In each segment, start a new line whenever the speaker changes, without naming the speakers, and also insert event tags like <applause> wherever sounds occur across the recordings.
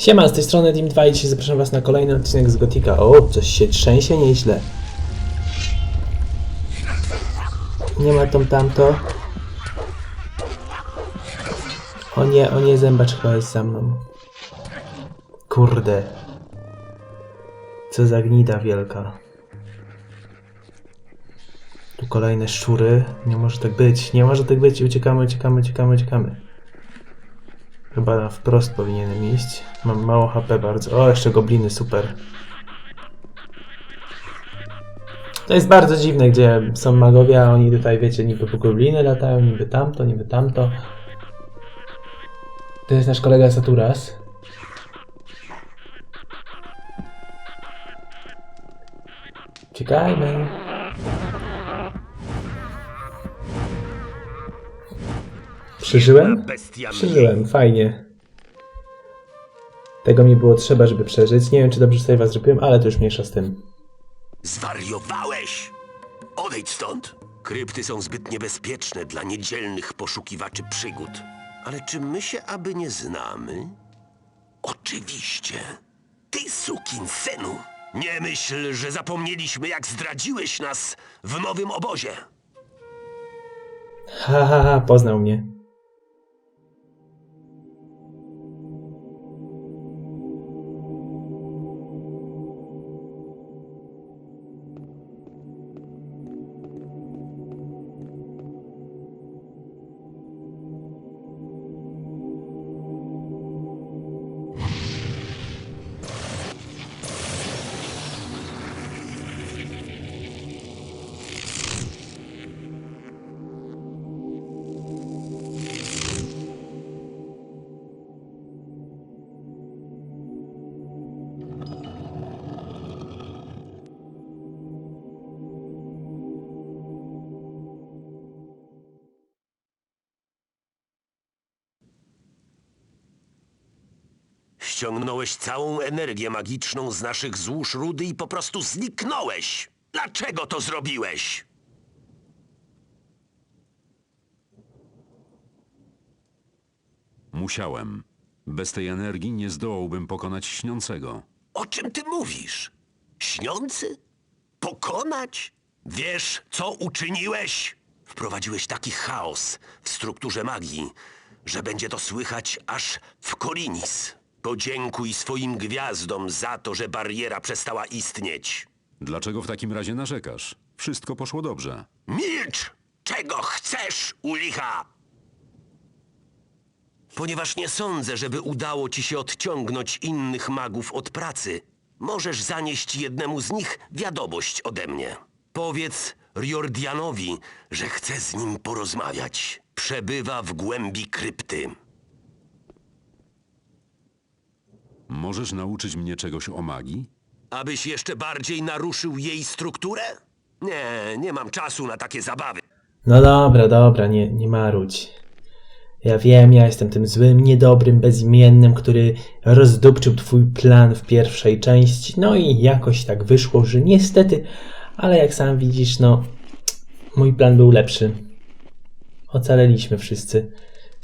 Siema, z tej strony Dim2 i dzisiaj zapraszam was na kolejny odcinek z Gotika. O, coś się trzęsie nieźle. Nie ma tam tamto. O nie, o nie, zębacz chyba jest za mną. Kurde. Co za gnida wielka. Tu kolejne szczury. Nie może tak być, nie może tak być. Uciekamy, uciekamy, uciekamy, uciekamy. Chyba wprost powinienem iść. Mam mało HP bardzo. O, jeszcze gobliny, super. To jest bardzo dziwne, gdzie są magowie, a oni tutaj, wiecie, niby po gobliny latają, niby tamto, niby tamto. To jest nasz kolega Saturas. Czekajmy. Przeżyłem? Przeżyłem, fajnie. Tego mi było trzeba, żeby przeżyć. Nie wiem, czy dobrze sobie was zrobiłem, ale to już mniejsza z tym.
Zwariowałeś! Odejdź stąd! Krypty są zbyt niebezpieczne dla niedzielnych poszukiwaczy przygód. Ale czy my się aby nie znamy? Oczywiście. Ty, sukin synu! Nie myśl, że zapomnieliśmy, jak zdradziłeś nas w nowym obozie.
Ha, ha, ha, poznał mnie.
Ściągnąłeś całą energię magiczną z naszych złóż rudy i po prostu zniknąłeś. Dlaczego to zrobiłeś?
Musiałem. Bez tej energii nie zdołałbym pokonać śniącego.
O czym ty mówisz? Śniący? Pokonać? Wiesz, co uczyniłeś? Wprowadziłeś taki chaos w strukturze magii, że będzie to słychać aż w Korinis. Podziękuj swoim gwiazdom za to, że bariera przestała istnieć.
Dlaczego w takim razie narzekasz? Wszystko poszło dobrze.
Milcz! Czego chcesz, u licha? Ponieważ nie sądzę, żeby udało ci się odciągnąć innych magów od pracy, możesz zanieść jednemu z nich wiadomość ode mnie. Powiedz Riordianowi, że chcę z nim porozmawiać. Przebywa w głębi krypty.
Możesz nauczyć mnie czegoś o magii?
Abyś jeszcze bardziej naruszył jej strukturę? Nie, nie mam czasu na takie zabawy.
No dobra, dobra, nie, nie marudź. Ja wiem, ja jestem tym złym, niedobrym, bezimiennym, który rozdupczył twój plan w pierwszej części. No i jakoś tak wyszło, że niestety, ale jak sam widzisz, no, mój plan był lepszy. Ocaleliśmy wszyscy.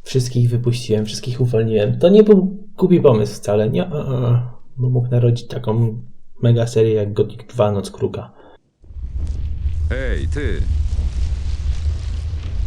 Wszystkich wypuściłem, wszystkich uwolniłem. To nie był głupi pomysł wcale, nie, a, a, bo mógł narodzić taką mega serię jak Gothic 2 Noc Kruka.
Ej, ty!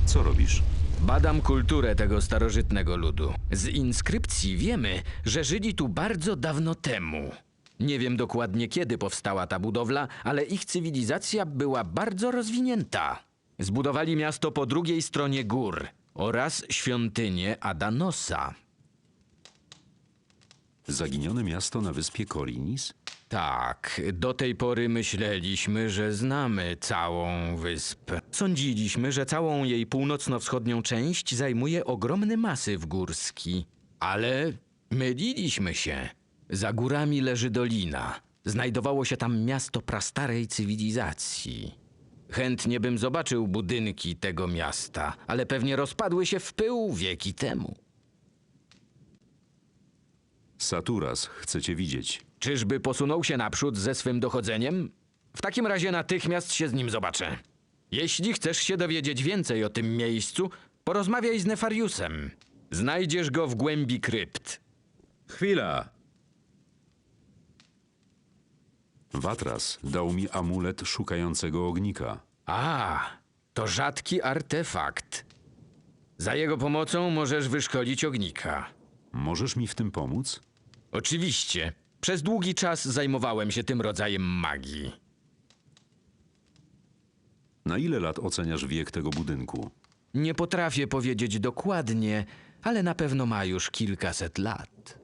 Co robisz?
Badam kulturę tego starożytnego ludu. Z inskrypcji wiemy, że żyli tu bardzo dawno temu. Nie wiem dokładnie kiedy powstała ta budowla, ale ich cywilizacja była bardzo rozwinięta. Zbudowali miasto po drugiej stronie gór oraz świątynię Adanosa.
Zaginione miasto na wyspie Korinis?
Tak, do tej pory myśleliśmy, że znamy całą wyspę. Sądziliśmy, że całą jej północno-wschodnią część zajmuje ogromny masyw górski. Ale myliliśmy się. Za górami leży dolina. Znajdowało się tam miasto prastarej cywilizacji. Chętnie bym zobaczył budynki tego miasta, ale pewnie rozpadły się w pył wieki temu.
Saturas chce cię widzieć.
Czyżby posunął się naprzód ze swym dochodzeniem? W takim razie natychmiast się z nim zobaczę. Jeśli chcesz się dowiedzieć więcej o tym miejscu, porozmawiaj z Nefariusem. Znajdziesz go w głębi krypt.
Chwila! Watras dał mi amulet szukającego ognika.
A, to rzadki artefakt. Za jego pomocą możesz wyszkolić ognika.
Możesz mi w tym pomóc?
Oczywiście. Przez długi czas zajmowałem się tym rodzajem magii.
Na ile lat oceniasz wiek tego budynku?
Nie potrafię powiedzieć dokładnie, ale na pewno ma już kilkaset lat.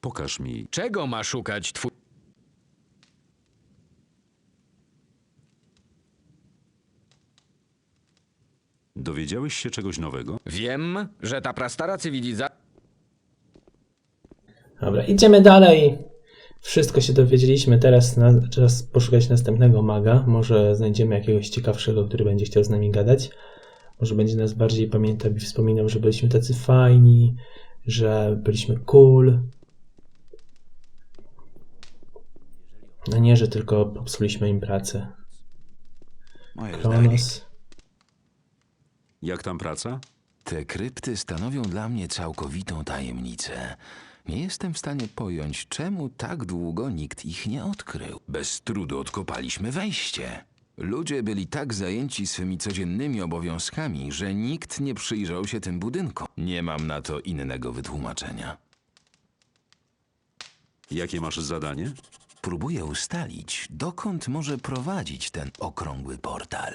Pokaż mi.
Czego ma szukać twój.
Dowiedziałeś się czegoś nowego?
Wiem, że ta prastara cywilizacja.
Dobra, idziemy dalej. Wszystko się dowiedzieliśmy. Teraz na, czas poszukać następnego maga. Może znajdziemy jakiegoś ciekawszego, który będzie chciał z nami gadać. Może będzie nas bardziej pamiętał i wspominał, że byliśmy tacy fajni, że byliśmy cool. No nie, że tylko popsuliśmy im pracę. Kronos.
Jak tam praca?
Te krypty stanowią dla mnie całkowitą tajemnicę. Nie jestem w stanie pojąć, czemu tak długo nikt ich nie odkrył. Bez trudu odkopaliśmy wejście. Ludzie byli tak zajęci swymi codziennymi obowiązkami, że nikt nie przyjrzał się tym budynkom. Nie mam na to innego wytłumaczenia.
Jakie masz zadanie?
Próbuję ustalić, dokąd może prowadzić ten okrągły portal.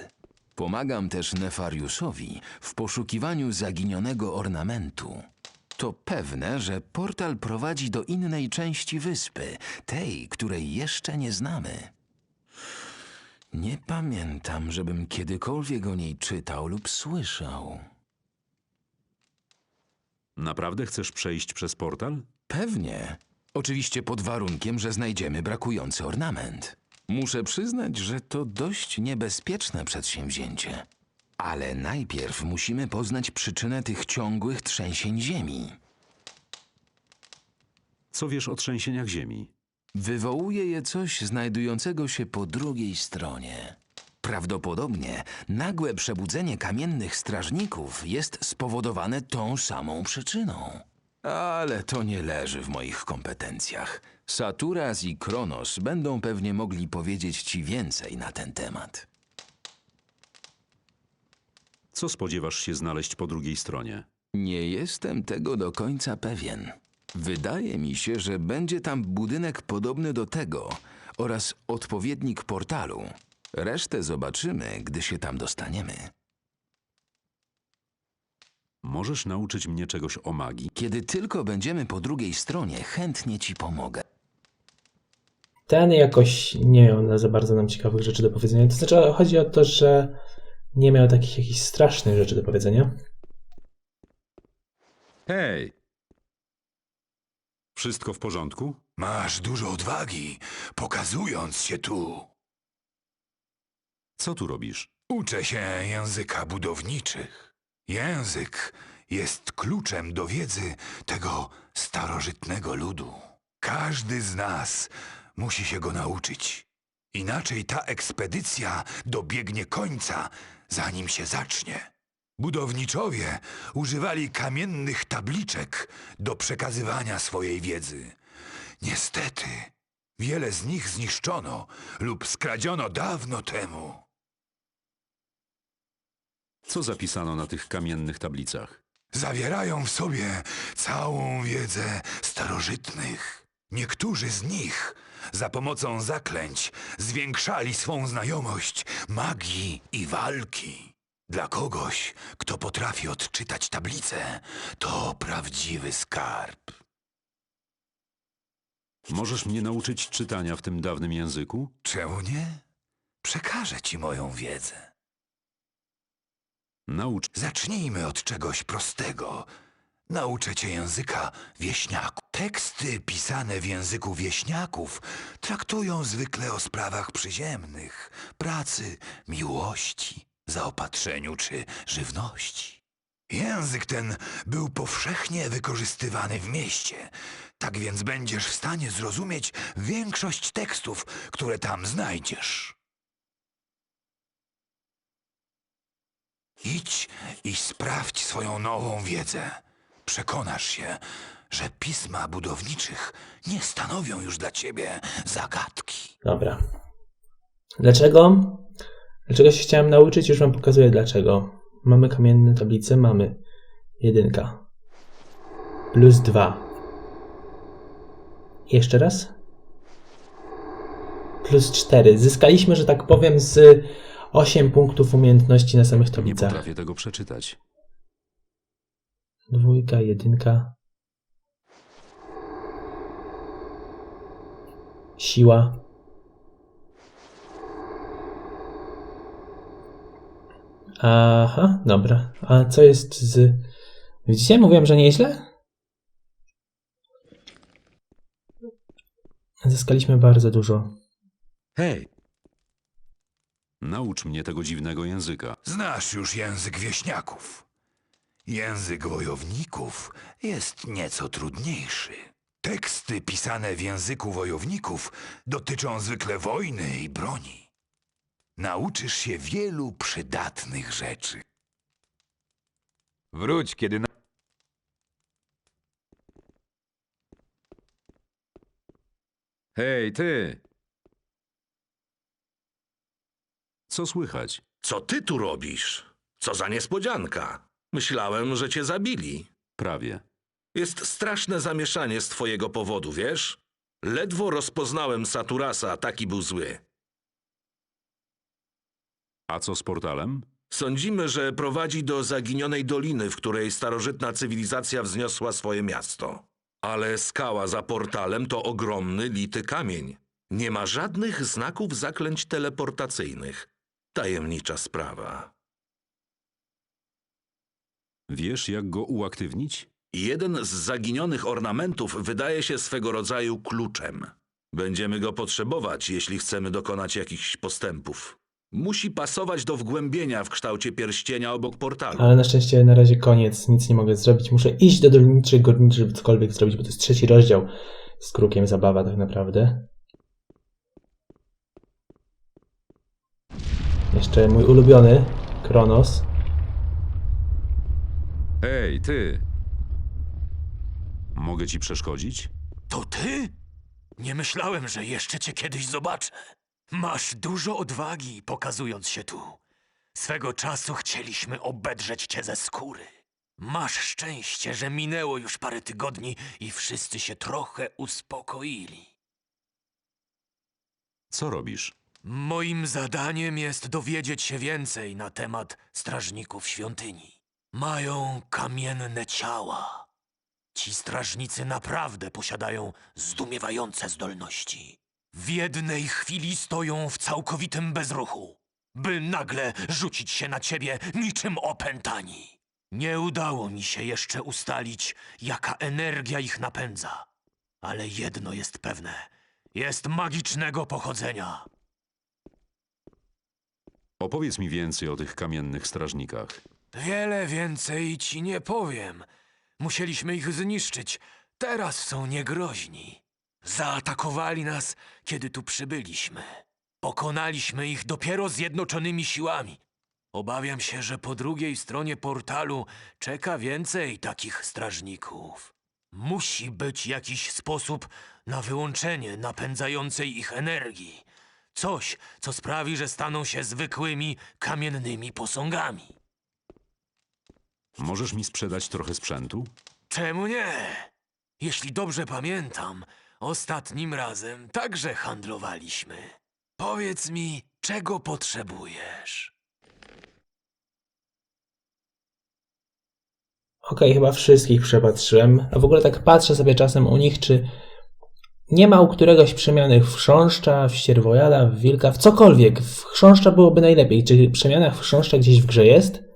Pomagam też Nefariusowi w poszukiwaniu zaginionego ornamentu. To pewne, że portal prowadzi do innej części wyspy, tej, której jeszcze nie znamy. Nie pamiętam, żebym kiedykolwiek o niej czytał lub słyszał.
Naprawdę chcesz przejść przez portal?
Pewnie. Oczywiście pod warunkiem, że znajdziemy brakujący ornament. Muszę przyznać, że to dość niebezpieczne przedsięwzięcie. Ale najpierw musimy poznać przyczynę tych ciągłych trzęsień ziemi.
Co wiesz o trzęsieniach ziemi?
Wywołuje je coś znajdującego się po drugiej stronie. Prawdopodobnie nagłe przebudzenie kamiennych strażników jest spowodowane tą samą przyczyną. Ale to nie leży w moich kompetencjach. Saturas i Kronos będą pewnie mogli powiedzieć ci więcej na ten temat.
Co spodziewasz się znaleźć po drugiej stronie?
Nie jestem tego do końca pewien. Wydaje mi się, że będzie tam budynek podobny do tego oraz odpowiednik portalu. Resztę zobaczymy, gdy się tam dostaniemy.
Możesz nauczyć mnie czegoś o magii?
Kiedy tylko będziemy po drugiej stronie, chętnie ci pomogę.
Ten jakoś nie miał na za bardzo nam ciekawych rzeczy do powiedzenia. To znaczy, chodzi o to, że nie miał takich jakichś strasznych rzeczy do powiedzenia.
Hej! Wszystko w porządku?
Masz dużo odwagi, pokazując się tu.
Co tu robisz?
Uczę się języka budowniczych. Język jest kluczem do wiedzy tego starożytnego ludu. Każdy z nas musi się go nauczyć. Inaczej ta ekspedycja dobiegnie końca, zanim się zacznie. Budowniczowie używali kamiennych tabliczek do przekazywania swojej wiedzy. Niestety, wiele z nich zniszczono lub skradziono dawno temu.
Co zapisano na tych kamiennych tablicach?
Zawierają w sobie całą wiedzę starożytnych. Niektórzy z nich za pomocą zaklęć zwiększali swą znajomość magii i walki. Dla kogoś, kto potrafi odczytać tablicę, to prawdziwy skarb.
Możesz mnie nauczyć czytania w tym dawnym języku?
Czemu nie? Przekażę ci moją wiedzę.
Naucz.
Zacznijmy od czegoś prostego. Nauczę cię języka wieśniaków. Teksty pisane w języku wieśniaków traktują zwykle o sprawach przyziemnych, pracy, miłości, zaopatrzeniu czy żywności. Język ten był powszechnie wykorzystywany w mieście, tak więc będziesz w stanie zrozumieć większość tekstów, które tam znajdziesz. Idź i sprawdź swoją nową wiedzę. Przekonasz się, że pisma budowniczych nie stanowią już dla ciebie zagadki.
Dobra. Dlaczego? Dlaczego się chciałem nauczyć? Już wam pokazuję dlaczego. Mamy kamienne tablice, mamy jedynka. Plus dwa. Jeszcze raz. Plus cztery. Zyskaliśmy, że tak powiem, z 8 punktów umiejętności na samych
Nie
tablicach.
potrafię tego przeczytać.
Dwójka, jedynka. Siła. Aha, dobra. A co jest z. Widzicie, mówiłem, że nieźle? Zyskaliśmy bardzo dużo.
Hej! Naucz mnie tego dziwnego języka.
Znasz już język wieśniaków. Język wojowników jest nieco trudniejszy. Teksty pisane w języku wojowników dotyczą zwykle wojny i broni. Nauczysz się wielu przydatnych rzeczy.
Wróć, kiedy na... Hej, ty!
Co słychać?
Co ty tu robisz? Co za niespodzianka. Myślałem, że cię zabili.
Prawie.
Jest straszne zamieszanie z twojego powodu, wiesz? Ledwo rozpoznałem Saturasa, taki był zły.
A co z portalem?
Sądzimy, że prowadzi do zaginionej doliny, w której starożytna cywilizacja wzniosła swoje miasto. Ale skała za portalem to ogromny, lity kamień. Nie ma żadnych znaków zaklęć teleportacyjnych. Tajemnicza sprawa.
Wiesz, jak go uaktywnić?
Jeden z zaginionych ornamentów wydaje się swego rodzaju kluczem. Będziemy go potrzebować, jeśli chcemy dokonać jakichś postępów. Musi pasować do wgłębienia w kształcie pierścienia obok portalu.
Ale na szczęście na razie koniec, nic nie mogę zrobić. Muszę iść do dolniczych górniczych, żeby cokolwiek zrobić, bo to jest trzeci rozdział z krukiem zabawa tak naprawdę. Jeszcze mój ulubiony, Kronos.
Hej, ty!
Mogę ci przeszkodzić?
To ty? Nie myślałem, że jeszcze cię kiedyś zobaczę. Masz dużo odwagi, pokazując się tu. Swego czasu chcieliśmy obedrzeć cię ze skóry. Masz szczęście, że minęło już parę tygodni i wszyscy się trochę uspokoili.
Co robisz?
Moim zadaniem jest dowiedzieć się więcej na temat strażników świątyni. Mają kamienne ciała. Ci strażnicy naprawdę posiadają zdumiewające zdolności. W jednej chwili stoją w całkowitym bezruchu, by nagle rzucić się na ciebie niczym opętani. Nie udało mi się jeszcze ustalić, jaka energia ich napędza. Ale jedno jest pewne. Jest magicznego pochodzenia.
Opowiedz mi więcej o tych kamiennych strażnikach.
Wiele więcej ci nie powiem. Musieliśmy ich zniszczyć. Teraz są niegroźni. Zaatakowali nas, kiedy tu przybyliśmy. Pokonaliśmy ich dopiero zjednoczonymi siłami. Obawiam się, że po drugiej stronie portalu czeka więcej takich strażników. Musi być jakiś sposób na wyłączenie napędzającej ich energii. Coś, co sprawi, że staną się zwykłymi kamiennymi posągami.
Możesz mi sprzedać trochę sprzętu?
Czemu nie? Jeśli dobrze pamiętam, ostatnim razem także handlowaliśmy. Powiedz mi, czego potrzebujesz?
Okej, chyba wszystkich przepatrzyłem. A w ogóle tak patrzę sobie czasem u nich, czy nie ma u któregoś przemianych w chrząszcza, w ścierwojada, w wilka, w cokolwiek. W chrząszcza byłoby najlepiej. Czy przemiana w chrząszcza gdzieś w grze jest?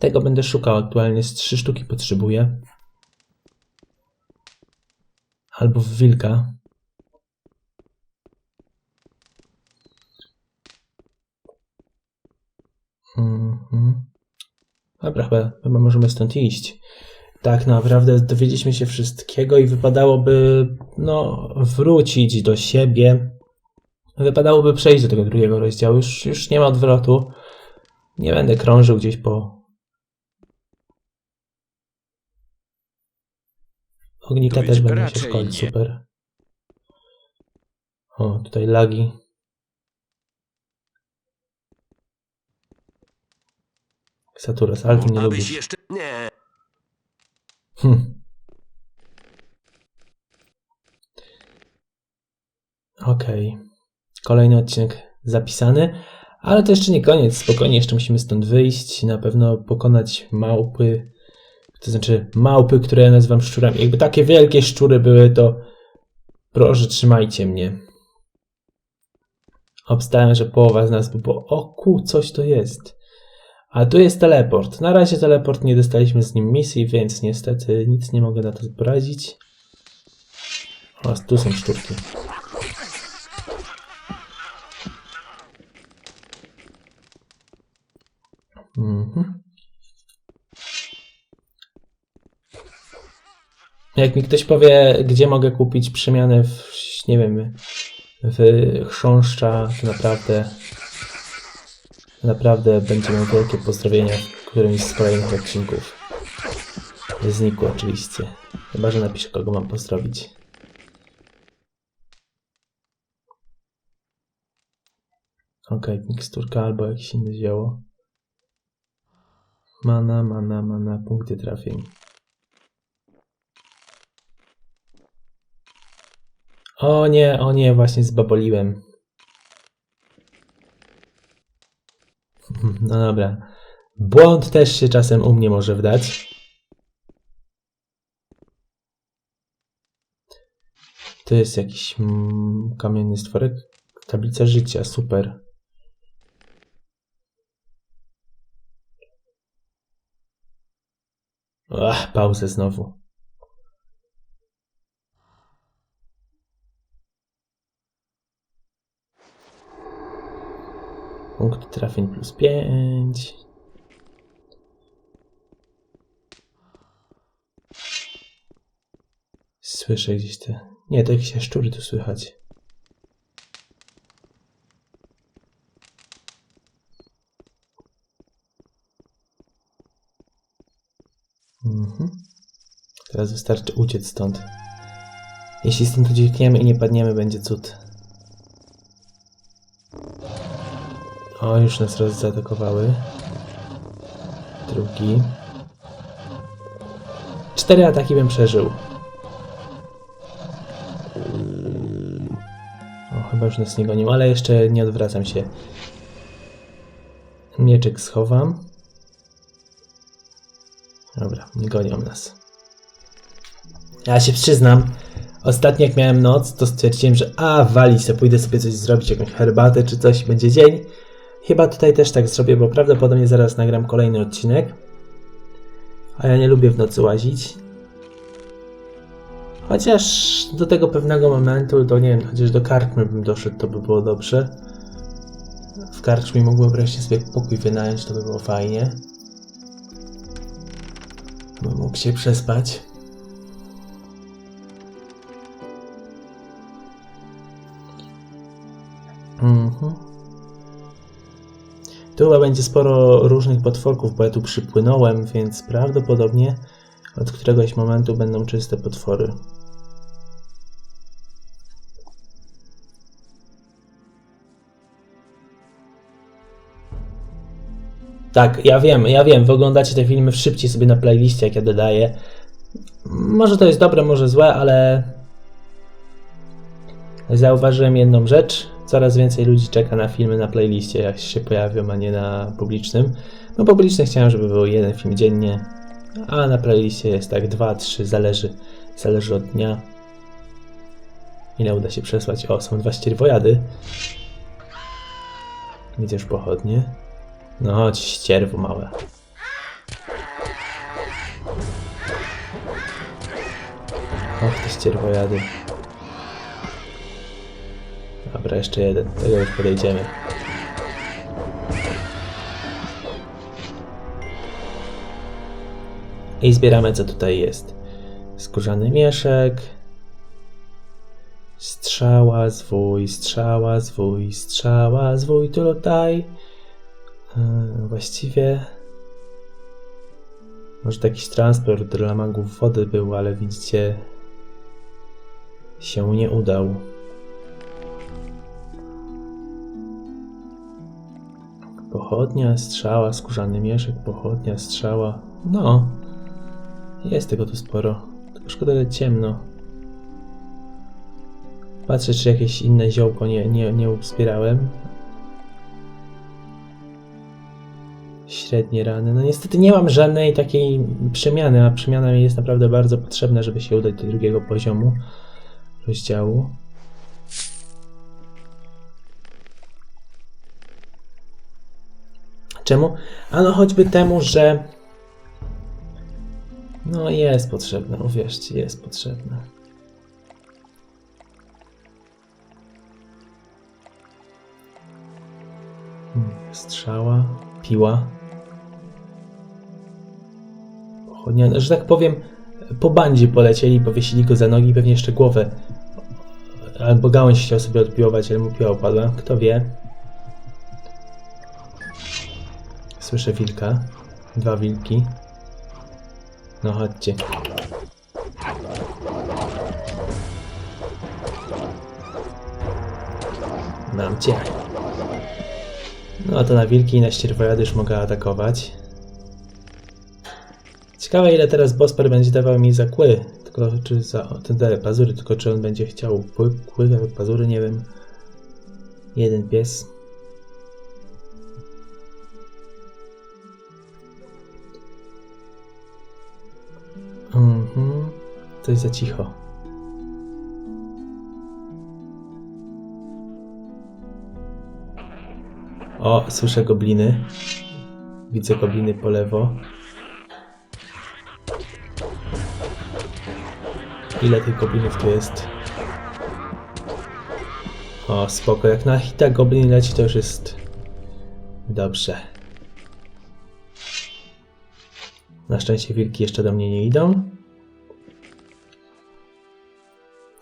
Tego będę szukał aktualnie. Z trzy sztuki potrzebuję. Albo w wilka. Mhm. Dobra, chyba, chyba możemy stąd iść. Tak naprawdę dowiedzieliśmy się wszystkiego i wypadałoby, no, wrócić do siebie. Wypadałoby przejść do tego drugiego rozdziału. Już, już nie ma odwrotu. Nie będę krążył gdzieś po, Ognika też będą się szkolić,
nie.
super. O, tutaj lagi. Saturas, ale ty nie lubisz.
jeszcze... Nie.
Hm. Okej. Kolejny odcinek zapisany, ale to jeszcze nie koniec. Spokojnie, jeszcze musimy stąd wyjść. Na pewno pokonać małpy. To znaczy małpy, które ja nazywam szczurami. Jakby takie wielkie szczury były, to proszę trzymajcie mnie. Obstałem, że połowa z nas by było o ku, coś to jest. A tu jest teleport. Na razie teleport nie dostaliśmy z nim misji, więc niestety nic nie mogę na to poradzić. O, tu są sztuki. Mhm. Jak mi ktoś powie, gdzie mogę kupić przemianę w, nie wiem, w chrząszcza, to naprawdę Naprawdę będzie miał wielkie pozdrowienia w którymś z kolejnych odcinków. Znikł oczywiście. Chyba, że napiszę, kogo mam pozdrowić. Okej, miksturka albo jakieś inne zioło. Mana, mana, mana, punkty trafień. O nie, o nie, właśnie zbaboliłem. <laughs> No dobra. Błąd też się czasem u mnie może wdać. To jest jakiś mm, kamienny stworek. Tablica życia, super. Ach, pauzę znowu. Punkt trafień plus 5. Słyszę gdzieś te. Nie, to jakieś szczury tu słychać. Mhm. Teraz wystarczy uciec stąd. Jeśli stąd uciekniemy i nie padniemy, będzie cud. O, już nas raz zaatakowały. Drugi. Cztery ataki bym przeżył. O, chyba już nas nie gonią, ale jeszcze nie odwracam się. Mieczek schowam. Dobra, nie gonią nas. Ja się przyznam, ostatnio jak miałem noc, to stwierdziłem, że a, wali se, pójdę sobie coś zrobić, jakąś herbatę czy coś, będzie dzień. Chyba tutaj też tak zrobię, bo prawdopodobnie zaraz nagram kolejny odcinek. A ja nie lubię w nocy łazić. Chociaż do tego pewnego momentu, to nie wiem, chociaż do karczmy bym doszedł, to by było dobrze. W karczmie mógłbym wreszcie sobie pokój wynająć, to by było fajnie. Bym mógł się przespać. Mhm. Chyba będzie sporo różnych potworków, bo ja tu przypłynąłem, więc prawdopodobnie od któregoś momentu będą czyste potwory. Tak, ja wiem, ja wiem, wy oglądacie te filmy szybciej sobie na playliście, jak ja dodaję. Może to jest dobre, może złe, ale zauważyłem jedną rzecz. Coraz więcej ludzi czeka na filmy na playliście, jak się pojawią, a nie na publicznym. No publiczny chciałem, żeby był jeden film dziennie, a na playliście jest tak dwa, trzy, zależy, zależy od dnia. Ile uda się przesłać? O, są dwa ścierwojady. Widzisz pochodnie? No chodź, ścierwo małe. Och, te ścierwojady. Dobra, jeszcze jeden. Tego już podejdziemy. I zbieramy, co tutaj jest. Skórzany mieszek. Strzała, zwój, strzała, zwój, strzała, zwój, tutaj. Yy, właściwie... Może jakiś transport dla magów wody był, ale widzicie, się nie udał. Pochodnia, strzała, skórzany mieszek, pochodnia, strzała. No, jest tego tu sporo. Tylko szkoda, że ciemno. Patrzę, czy jakieś inne ziołko nie, nie, nie uzbierałem. Średnie rany. No niestety nie mam żadnej takiej przemiany, a przemiana mi jest naprawdę bardzo potrzebna, żeby się udać do drugiego poziomu rozdziału. Czemu? Ano choćby temu, że no jest potrzebne, uwierzcie, jest potrzebne. Hmm, Strzała, piła. Pochodnia, że tak powiem, po bandzie polecieli, powiesili go za nogi, pewnie jeszcze głowę. Albo gałąź chciał sobie odpiłować, ale mu piła opadła, kto wie. Słyszę wilka. Dwa wilki. No chodźcie. Mam cię. No to na wilki i na ścierwojady już mogę atakować. Ciekawe ile teraz Bosper będzie dawał mi za kły. Tylko czy za ten te pazury, tylko czy on będzie chciał kły, kły pazury, nie wiem. Jeden pies. To jest za cicho. O, słyszę gobliny. Widzę gobliny po lewo. Ile tych goblinów tu jest? O, spoko. Jak na hita goblin leci, to już jest dobrze. Na szczęście wilki jeszcze do mnie nie idą.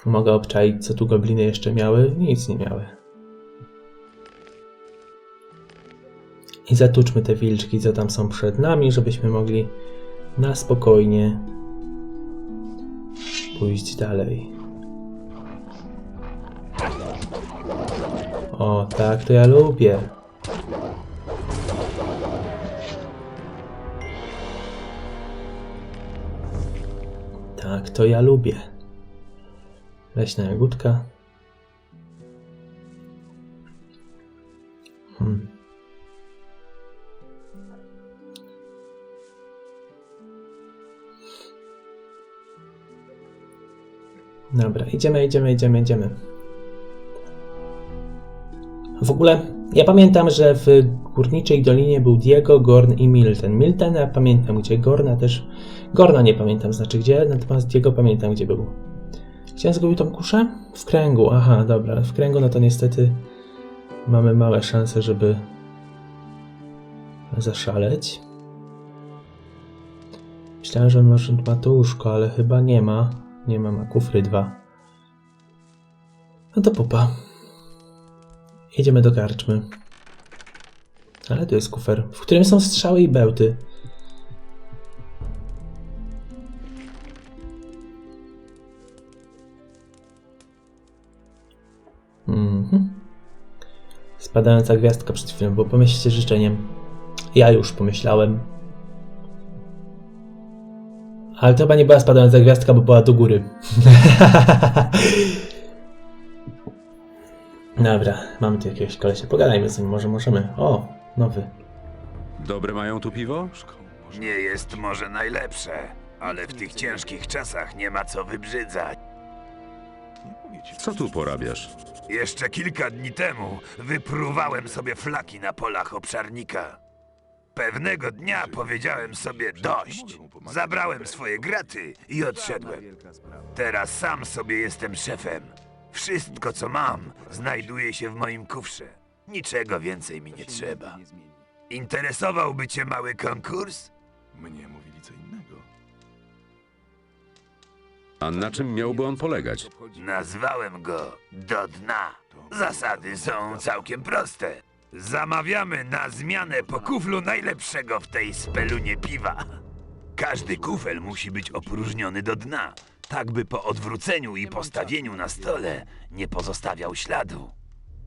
Mogę obczaić, co tu gobliny jeszcze miały. Nic nie miały. I zatuczmy te wilczki, co tam są przed nami, żebyśmy mogli na spokojnie pójść dalej. O, tak to ja lubię. Tak to ja lubię. Leśna jagódka. Hmm. Dobra, idziemy, idziemy, idziemy, idziemy. W ogóle, ja pamiętam, że w Górniczej Dolinie był Diego, Gorn i Milten. Miltena pamiętam gdzie, Gorna też... Gorna nie pamiętam, znaczy gdzie, natomiast Diego pamiętam gdzie był. Gdzie zgubił tą kuszę? W kręgu, aha, dobra. W kręgu no to niestety mamy małe szanse, żeby zaszaleć. Myślałem, że on może ma to łóżko, ale chyba nie ma. Nie ma, ma kufry dwa. No to pupa. Jedziemy do karczmy. Ale tu jest kufer, w którym są strzały i bełty. Spadająca gwiazdka przed chwilą, bo pomyślcie życzeniem. Ja już pomyślałem. Ale to chyba nie była spadająca gwiazdka, bo była do góry. <laughs> Dobra, mamy tu jakiegoś kolesia. Pogadajmy z nim, może możemy. O, nowy.
Dobre mają tu piwo?
Nie jest może najlepsze, ale w tych ciężkich czasach nie ma co wybrzydzać.
Co tu porabiasz?
Jeszcze kilka dni temu wypruwałem sobie flaki na polach obszarnika. Pewnego dnia powiedziałem sobie dość. Zabrałem swoje graty i odszedłem. Teraz sam sobie jestem szefem. Wszystko, co mam, znajduje się w moim kufrze. Niczego więcej mi nie trzeba. Interesowałby cię mały konkurs?
Mnie mówili co innego.
A na czym miałby on polegać?
Nazwałem go do dna. Zasady są całkiem proste. Zamawiamy na zmianę po kuflu najlepszego w tej spelunie piwa. Każdy kufel musi być opróżniony do dna, tak by po odwróceniu i postawieniu na stole nie pozostawiał śladu.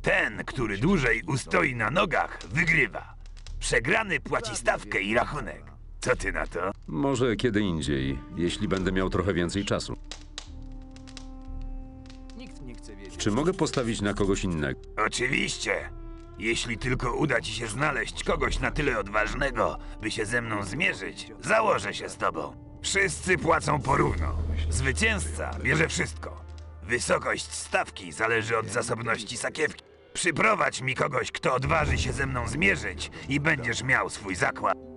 Ten, który dłużej ustoi na nogach, wygrywa. Przegrany płaci stawkę i rachunek. Co ty na to?
Może kiedy indziej, jeśli będę miał trochę więcej czasu. Czy mogę postawić na kogoś innego?
Oczywiście. Jeśli tylko uda ci się znaleźć kogoś na tyle odważnego, by się ze mną zmierzyć, założę się z tobą. Wszyscy płacą porówno. Zwycięzca bierze wszystko. Wysokość stawki zależy od zasobności sakiewki. Przyprowadź mi kogoś, kto odważy się ze mną zmierzyć i będziesz miał swój zakład.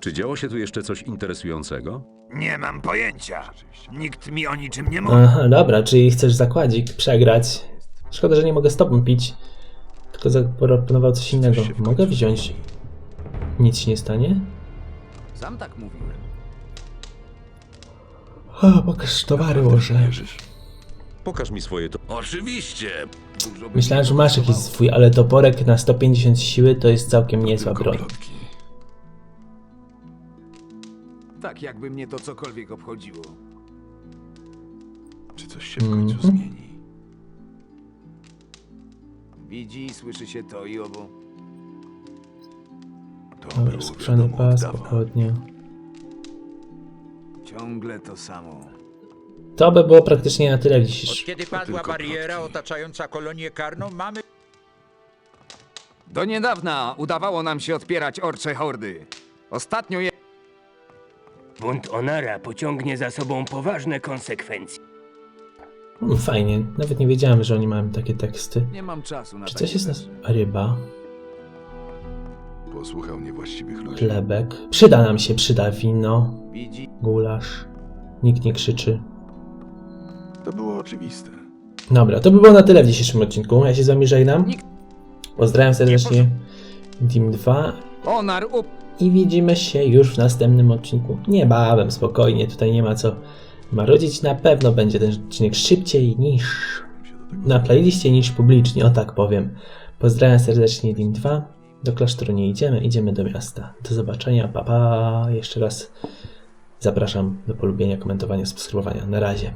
Czy działo się tu jeszcze coś interesującego?
Nie mam pojęcia. Nikt mi o niczym nie mówi.
Aha, dobra, czyli chcesz zakładzik przegrać. Szkoda, że nie mogę z tobą pić. Tylko zaproponował coś innego. Mogę wziąć. Nic się nie stanie?
Sam tak mówiłem.
O, pokaż towary może.
Pokaż mi swoje to.
Oczywiście.
Myślałem, że masz jakiś swój, ale toporek na 150 siły to jest całkiem niezła broń.
plotki.
Tak jakby mnie to cokolwiek obchodziło.
Czy coś się w końcu
Mhm.
zmieni?
Widzi i słyszy się to i owo.
To
Dobra,
było wiadomo
pas,
dawna.
pochodnia.
Ciągle to samo.
To by było praktycznie na tyle
Od
dzisiejszym.
kiedy padła
tylko
bariera
plotki.
otaczająca kolonię karną, mamy
Do niedawna udawało nam się odpierać orcze hordy. Ostatnio je...
Bunt Onara pociągnie za sobą poważne konsekwencje.
Fajnie, nawet nie wiedziałem, że oni mają takie teksty.
Nie mam czasu na
Czy
takie
coś jest na...
rzeczy.
Ryba,
Posłuchał niewłaściwych ludzi.
chlebek. Przyda nam się, przyda wino,
Widzi
gulasz. Nikt nie krzyczy.
To było oczywiste.
Dobra, to by było na tyle w dzisiejszym odcinku. Ja się z wami żegnam. Pozdrawiam serdecznie. Dim 2
Onar up...
i widzimy się już w następnym odcinku. Niebawem, spokojnie, tutaj nie ma co marudzić. Na pewno będzie ten odcinek szybciej niż na playliście niż publicznie, o tak powiem. Pozdrawiam serdecznie Dim 2. Do klasztoru nie idziemy, idziemy do miasta. Do zobaczenia, pa pa. Jeszcze raz zapraszam do polubienia, komentowania, subskrybowania. Na razie.